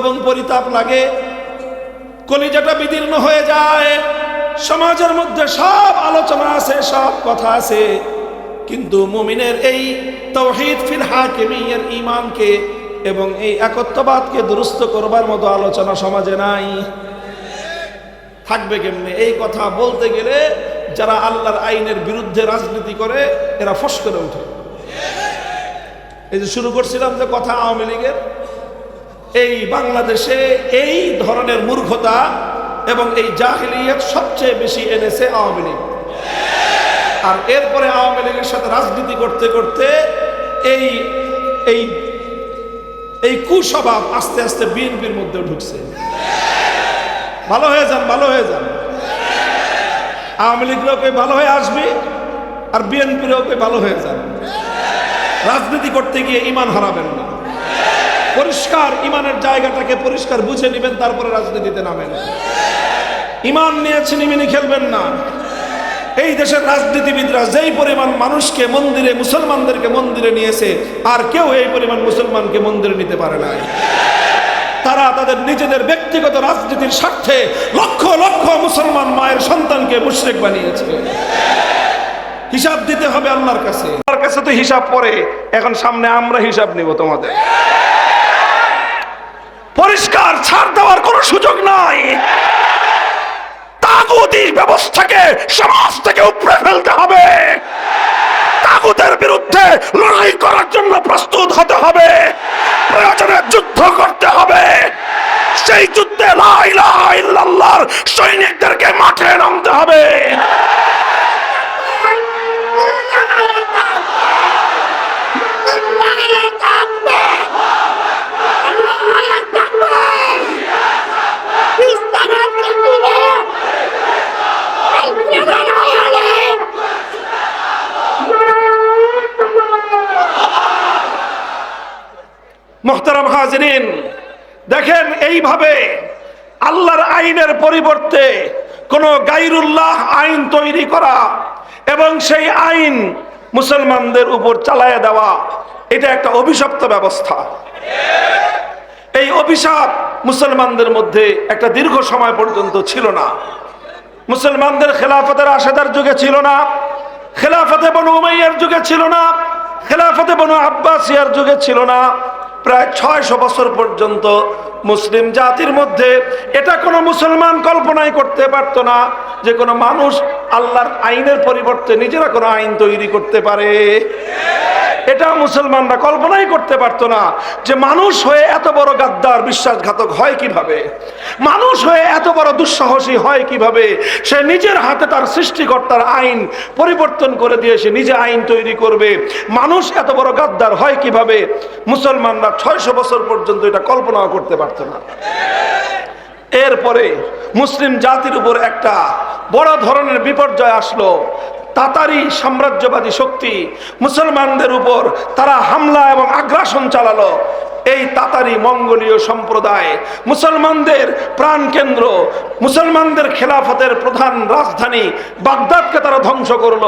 এবং পরিতাপ লাগে, কলিজাটা বিদীর্ণ হয়ে যায়, সমাজের মধ্যে সব আলোচনা আছে, সব কথা আছে, কিন্তু মুমিনের এই তৌহিদ ফিল হাকিমিয়ার ইমানকে এবং এই একত্ববাদকে দুরুস্ত করবার মতো আলোচনা সমাজে নাই। থাকবে কেমনে? এই কথা বলতে গেলে যারা আল্লাহর আইনের বিরুদ্ধে রাজনীতি করে, এরা ফস করে ওঠে। এই যে শুরু করছিলাম যে কথা আওয়ামী লীগের এই বাংলাদেশে এই ধরনের মূর্খতা এবং এই জাহিলিয়ত সবচেয়ে বেশি এনেছে আওয়ামী লীগ। আর এরপরে আওয়ামী লীগের সাথে রাজনীতি করতে করতে এই এই এই কুস্বভাব আস্তে আস্তে বিএনপির মধ্যে ঢুকছে। ভালো হয়ে যান, ভালো হয়ে যান। আওয়ামী লীগরাও কই ভালো হয়ে আসবে আর বিএনপিরাও কই ভালো হয়ে যান রাজনীতি করতে গিয়ে ইমান হারাবেন না। পরিষ্কার ইমানের জায়গাটাকে পরিষ্কার বুঝে নেবেন, তারপরে রাজনীতিতে নামেন। ইমান নিয়ে ছিনিমিনি খেলবেন না। এই দেশের রাজনীতিবিদরা যেই পরিমাণ মানুষকে মন্দিরে, মুসলমানদেরকে মন্দিরে নিয়েছে, আর কেউ এই পরিমাণ মুসলমানকে মন্দিরে নিতে পারে না তারা তাদের নিজেদের ব্যক্তিগত রাজনীতির স্বার্থে লক্ষ লক্ষ মুসলমান মায়ের সন্তানকে মুশরিক বানিয়েছে। হিসাব দিতে হবে আল্লাহর কাছে। আল্লাহর কাছে তো হিসাব পরে এখন সামনে আমরা হিসাব নিব তোমাদের। পরিষ্কার ছাড় দেওয়ার কোনো সুযোগ নাই। তাগুতি ব্যবস্থাকে সমাজ থেকে উপড়ে ফেলতে হবে। তাগুতের বিরুদ্ধে লড়াই করার জন্য প্রস্তুত হতে হবে। প্রয়োজনে যুদ্ধ করতে হবে। সেই যুদ্ধে লা ইলাহা ইল্লাল্লাহর সৈনিকদেরকে মাঠে নামতে হবে। মোহতারাম হাজরিন, দেখেন এইভাবে আল্লাহর আইনের পরিবর্তে কোন গাইরুল্লাহ আইন তৈরি করা এবং সেই আইন মুসলমানদের উপর চালায় দেওয়া, এটা একটা অভিশপ্ত ব্যবস্থা। এই অভিশাপ মুসলমানদের মধ্যে একটা দীর্ঘ সময় পর্যন্ত ছিল না। মুসলমানদের খেলাফতের আশেদার যুগে ছিল না, খেলাফতে বনু উমাইয়ার যুগে ছিল না, খেলাফতে বনু আব্বাসিয়ার যুগে ছিল না। প্রায় ছয়শো বছর পর্যন্ত মুসলিম জাতির মধ্যে এটা কোনো মুসলমান কল্পনাই করতে পারতো না যে কোনো মানুষ আল্লাহর আইনের পরিবর্তে নিজেরা কোনো আইন তৈরি করতে পারে। এটা মুসলমানরা কল্পনাই করতে পারতো না যে মানুষ হয়ে এত বড় গাদ্দার বিশ্বাসঘাতক হয় কীভাবে? মানুষ হয়ে এত বড় দুঃসাহসী হয় কীভাবে? সে নিজের হাতে তার সৃষ্টিকর্তার আইন পরিবর্তন করে দিয়ে সে নিজে আইন তৈরি করবে। মানুষ এত বড় গাদ্দার হয় কীভাবে? মুসলমানরা ছয়শো বছর পর্যন্ত এটা কল্পনাও করতে পারতো না। এরপরে মুসলিম জাতির উপর একটা বড় ধরনের বিপর্যয় আসলো। তাতারি সাম্রাজ্যবাদী শক্তি মুসলমানদের উপর তারা হামলা এবং আগ্রাসন চালালো। এই তাতারি মঙ্গোলীয় সম্প্রদায় মুসলমানদের প্রাণকেন্দ্র, মুসলমানদের খেলাফতের প্রধান রাজধানী বাগদাদকে তারা ধ্বংস করল।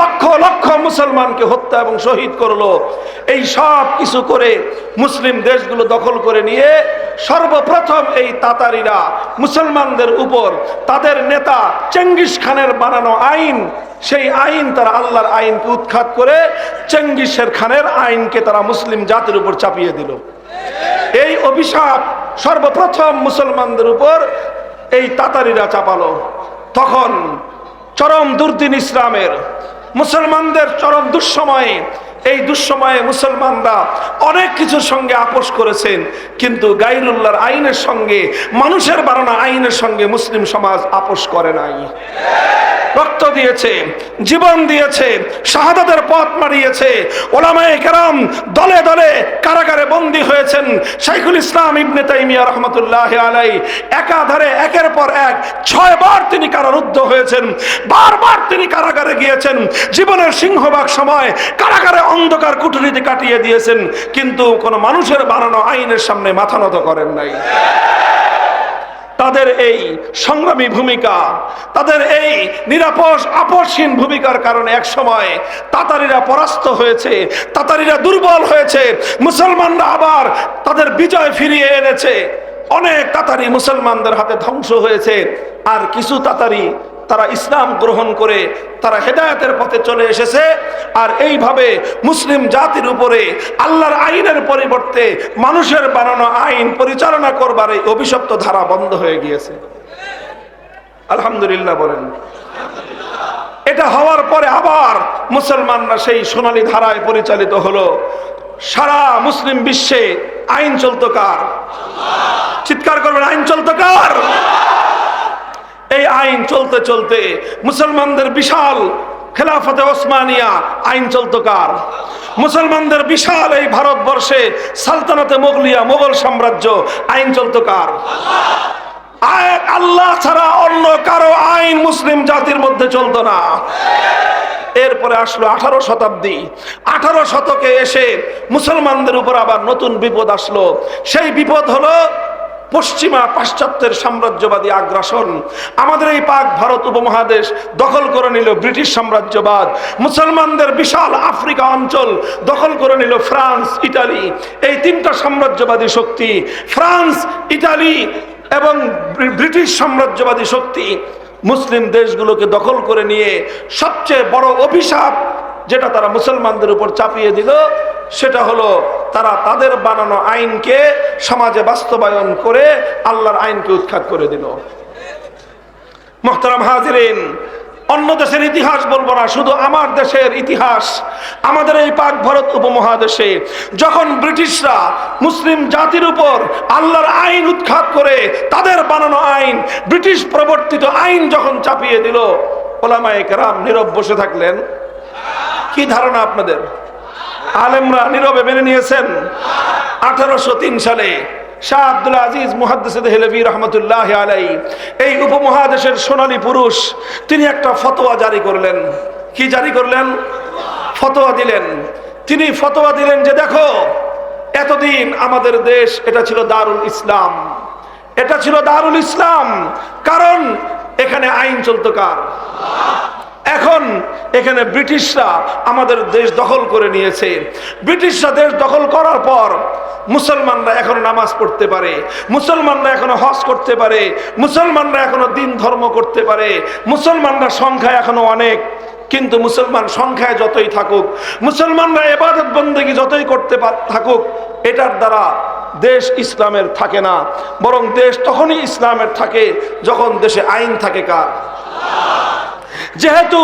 লক্ষ লক্ষ মুসলমানকে হত্যা এবং শহীদ করল। এই সব কিছু করে মুসলিম দেশগুলো দখল করে নিয়ে সর্বপ্রথম এই তাতারিরা মুসলমানদের উপর তাদের নেতা চেঙ্গিস খানের বানানো আইন সেই আইন তারা আল্লাহর আইনকে উৎখাত করে চেঙ্গিসের খানের আইনকে তারা মুসলিম জাতির উপর চাপিয়ে দিল। এই অভিশাপ সর্বপ্রথম মুসলমানদের উপর এই তাতারিরা চাপালো। তখন চরম দুর্দিন ইসলামের মুসলমানদের চরম দুঃসময়ে এই দুঃসময়ে মুসলমানরা অনেক কিছুর সঙ্গে আপোষ করেছেন, কিন্তু গাইরুল্লাহর আইনের সঙ্গে, মানুষের বানানো আইনের সঙ্গে মুসলিম সমাজ আপোষ করে নাই। রক্ত দিয়েছে, জীবন দিয়েছে, শাহাদাতের পথ মারিয়েছে। ওলামায়ে কেরাম দলে দলে কারাগারে বন্দী হয়েছেন। শাইখুল ইসলাম ইবনে তাইমিয়া রহমতুল্লাহ আলাই একাধারে একের পর এক ছয়বার তিনি কারারুদ্ধ হয়েছেন। বারবার তিনি কারাগারে গিয়েছেন। জীবনের সিংহভাগ সময় কারাগারে অন্ধকার কুটুরিতে কাটিয়ে দিয়েছেন, কিন্তু কোনো মানুষের বানানো আইনের সামনে মাথা নত করেন নাই। তাদের এই সংগ্রামী ভূমিকা, তাদের এই নিরাপস, আপসহীন ভূমিকার কারণে এক সময় তাতারিরা পরাস্ত হয়েছে, তাতারিরা দুর্বল হয়েছে, মুসলমানরা আবার তাদের বিজয় ফিরিয়ে এনেছে। অনেক তাতারি মুসলমানদের হাতে ধ্বংস হয়েছে, আর কিছু তাতারি তারা ইসলাম গ্রহণ করে, তারা হেদায়তের পথে চলে এসেছে। আর এইভাবে মুসলিম জাতির উপরে আল্লাহর আইনের পরিবর্তে মানুষের বানানো আইন পরিচালনা করবার এই অভিশপ্ত ধারা বন্ধ হয়ে গিয়েছে। আলহামদুলিল্লাহ বলেন। এটা হওয়ার পরে আবার মুসলমানরা সেই সোনালী ধারায় পরিচালিত হলো। সারা মুসলিম বিশ্বে আইন চলতো কার? চিৎকার করবেন, আইন চলতো কার? এই আইন চলতে চলতে মুসলমানদের বিশাল খেলাফতে ওসমানিয়া আইন চলতো কার? মুসলমানদের বিশাল এই ভারতবর্ষে সালতানাতে মোগলিয়া মোগল সাম্রাজ্য আইন চলতো কার? আল্লাহ ছাড়া অন্য কারও আইন মুসলিম জাতির মধ্যে চলতো না। এরপরে আসলো আঠারো শতাব্দী। আঠারো শতকে এসে মুসলমানদের উপর আবার নতুন বিপদ আসলো। সেই বিপদ হলো পশ্চিমা পাশ্চাত্যের সাম্রাজ্যবাদী আগ্রাসন। আমাদের এই পাক ভারত উপমহাদেশ দখল করে নিল ব্রিটিশ সাম্রাজ্যবাদ। মুসলমানদের বিশাল আফ্রিকা অঞ্চল দখল করে নিল ফ্রান্স, ইটালি। এই তিনটা সাম্রাজ্যবাদী শক্তি, ফ্রান্স, ইটালি এবং ব্রিটিশ সাম্রাজ্যবাদী শক্তি, মুসলিম দেশগুলোকে দখল করে নিয়ে সবচেয়ে বড় অভিশাপ যেটা তারা মুসলমানদের উপর চাপিয়ে দিল, সেটা হলো তারা তাদের বানানো আইনকে সমাজে বাস্তবায়ন করে আল্লাহর আইনকে উৎখাত করে দিল। মোহতারাম হাজিরিন, অন্য দেশের ইতিহাস বলব না, শুধু আমার দেশের ইতিহাস, আমাদের এই পাক ভারত উপমহাদেশে যখন ব্রিটিশরা মুসলিম জাতির উপর আল্লাহর আইন উৎখাত করে তাদের বানানো আইন, ব্রিটিশ প্রবর্তিত আইন যখন চাপিয়ে দিল, ওলামায়ে কেরাম নীরব বসে থাকলেন। কি ধারণা আপনাদের? আলেমরা নীরবে মেনে নিয়েছেন। আঠারোশো তিন সালে শাহ আব্দুল আজিজ মুহাদ্দিসে দেহলভি রহমতুল্লাহ আলাই এই উপমহাদেশের সোনালী পুরুষ, তিনি একটা ফতোয়া জারি করলেন। কি জারি করলেন? ফতোয়া দিলেন। তিনি ফতোয়া দিলেন যে, দেখো, এতদিন আমাদের দেশ, এটা ছিল দারুল ইসলাম। এটা ছিল দারুল ইসলাম। কারণ, এখানে আইন চলতো কার? এখন এখানে ব্রিটিশরা আমাদের দেশ দখল করে নিয়েছে। ব্রিটিশরা দেশ দখল করার পর মুসলমানরা এখনও নামাজ পড়তে পারে, মুসলমানরা এখনও হজ করতে পারে, মুসলমানরা এখনও দিন ধর্ম করতে পারে, মুসলমানরা সংখ্যা এখনও অনেক, কিন্তু মুসলমান সংখ্যায় যতই থাকুক, মুসলমানরা এবাদত বন্দেগী যতই করতে থাকুক, এটার দ্বারা দেশ ইসলামের থাকে না, বরং দেশ তখনই ইসলামের থাকে যখন দেশে আইন থাকে কার? যেহেতু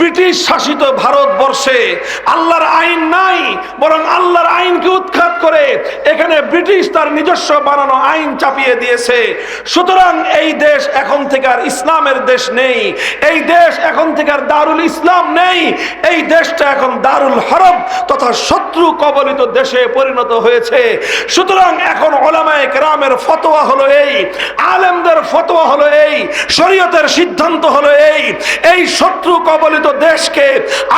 ব্রিটিশ শাসিত ভারতবর্ষে আল্লাহর আইন নাই, বরং আল্লাহর আইনকে উৎখাত করে এখানে ব্রিটিশ তার নিজস্ব বানানো আইন চাপিয়ে দিয়েছে। সুতরাং এই দেশ এখন থেকে আর ইসলামের দেশ নেই, এই দেশ এখন থেকে আর দারুল ইসলাম নেই, এই দেশটা এখন দারুল হরব তথা শত্রু কবলিত দেশে পরিণত হয়েছে। সুতরাং এখন ওলামায় কেরামের ফতোয়া হলো এই, আলেমদের ফতোয়া হলো এই, শরীয়তের সিদ্ধান্ত হলো এই এই শত্রু কবলিত দেশকে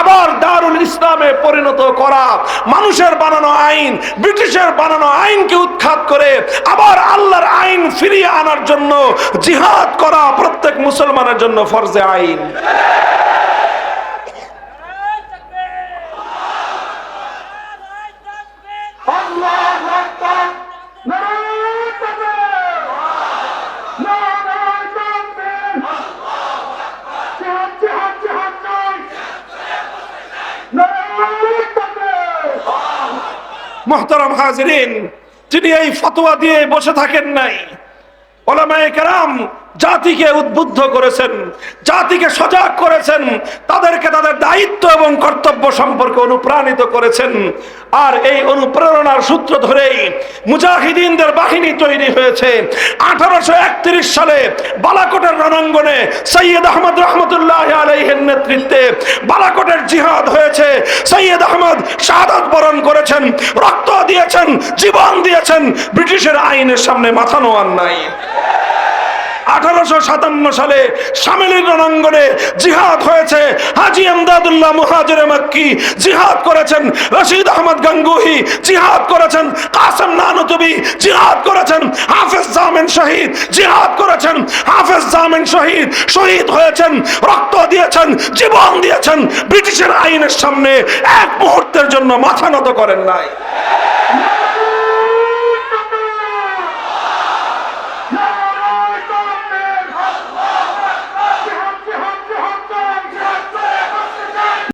আবার দারুল ইসলামে পরিণত করা। মানুষের বানানো আইন, ব্রিটিশের বানানো আইনকে উৎখাত করে আবার আল্লাহর আইন ফিরিয়ে আনার জন্য জিহাদ করা প্রত্যেক মুসলমানের জন্য ফরজে আইন আল্লাহু আকবার নারায়ে তাকবীর নারায়ে তাকবীর জিহাদ জিহাদ জিহাদ নাই নারায়ে তাকবীর মোহতারাম হাজরিন তিনি এই ফতোয়া দিয়ে বসে থাকেন নাই। ওলামায়ে কেরাম জাতিকে উদ্বুদ্ধ করেছেন, জাতিকে সজাগ করেছেন, তাদেরকে তাদের দায়িত্ব এবং কর্তব্য সম্পর্কে অনুপ্রাণিত করেছেন। আর এই অনুপ্রেরণার সূত্র ধরেই মুজাহিদিনদের বাহিনী তৈরি হয়েছে। আঠারোশো একত্রিশ সালে বালাকোটের রণাঙ্গনে সৈয়দ আহমদ রহমতুল্লাহ আলাইহের নেতৃত্বে বালাকোটের জিহাদ হয়েছে। সৈয়দ আহমদ শাহাদাত বরণ করেছেন, রক্ত দিয়েছেন, জীবন দিয়েছেন, ব্রিটিশের আইনের সামনে মাথা নোয়ান নাই। আঠারোশো সাতান্ন সালে সামিলির রণাঙ্গনে জিহাদ হয়েছে। হাজি আমদাদুল্লাহ মুহাজির মাক্কি জিহাদ করেছেন। রশিদ আহমদ গঙ্গুহি জিহাদ করেছেন। কাসেম নানুতুবি জিহাদ করেছেন। হাফেজ জামিন শহীদ জিহাদ করেছেন। হাফেজ জামিন শহীদ শহীদ হয়েছেন। রক্ত দিয়েছেন, জীবন দিয়েছেন। ব্রিটিশের আইনের সামনে এক মুহূর্তের জন্য মাথা নত করেন নাই।